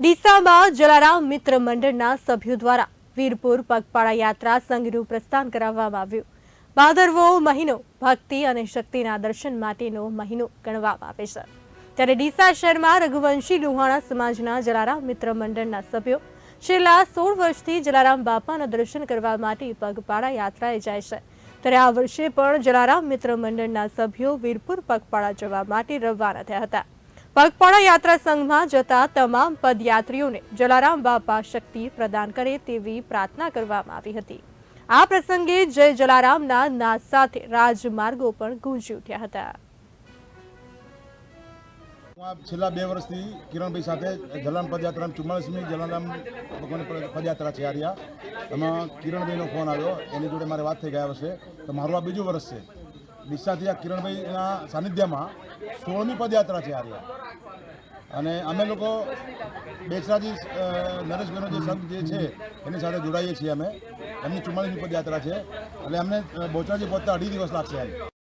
ડીસામાં જલારામ મિત્ર મંડળના સભ્યો દ્વારા વીરપુર પગપાળા યાત્રા સંઘનું પ્રસ્થાન કરાવવામાં આવ્યું. ભાદરવો મહિનો ભક્તિ અને શક્તિના દર્શન માટેનો મહિનો ગણવામાં આવે છે. ત્યારે ડીસા શહેરમાં રઘુવંશી લુહાણા સમાજના જલારામ મિત્ર મંડળના સભ્યો છેલ્લા સોળ વર્ષથી જલારામ બાપાના દર્શન કરવા માટે પગપાળા યાત્રાએ જાય છે. ત્યારે આ વર્ષે પણ જલારામ મિત્ર મંડળના સભ્યો વીરપુર પગપાળા જવા માટે રવાના થયા હતા. પગપાળા યાત્રા સંઘમાં જતા તમામ પદયાત્રીઓને જલારામ બાપા શક્તિ પ્રદાન કરે તેવી પ્રાર્થના કરવામાં આવી હતી. આ પ્રસંગે જય જલારામના નાદ સાથે રાજમાર્ગો પણ ગુંજી ઉઠ્યા હતા. છેલ્લા બે વર્ષથી કિરણભાઈ સાથે જલારામ પદયાત્રા ચુમ્માળીસમી જલારામ ભગવાનની પદયાત્રા છે આર્યા એમાં કિરણભાઈનો ફોન આવ્યો. એની જોડે મારે વાત થઈ ગયા વર્ષે. તો મારું આ બીજું વર્ષ છે. ડીસાથી આ કિરણભાઈના સાનિધ્યમાં સોળમી પદયાત્રા છે આ રહ્યા અને અમે લોકો બેસરાજી નરેશભાઈનો જે સંત જે છે, એની સાથે જોડાઈએ છીએ અમે. એમની ચુમ્માળીસમી પદયાત્રા છે. એટલે અમને બોચરાજી પહોંચતા અઢી દિવસ લાગશે એમ.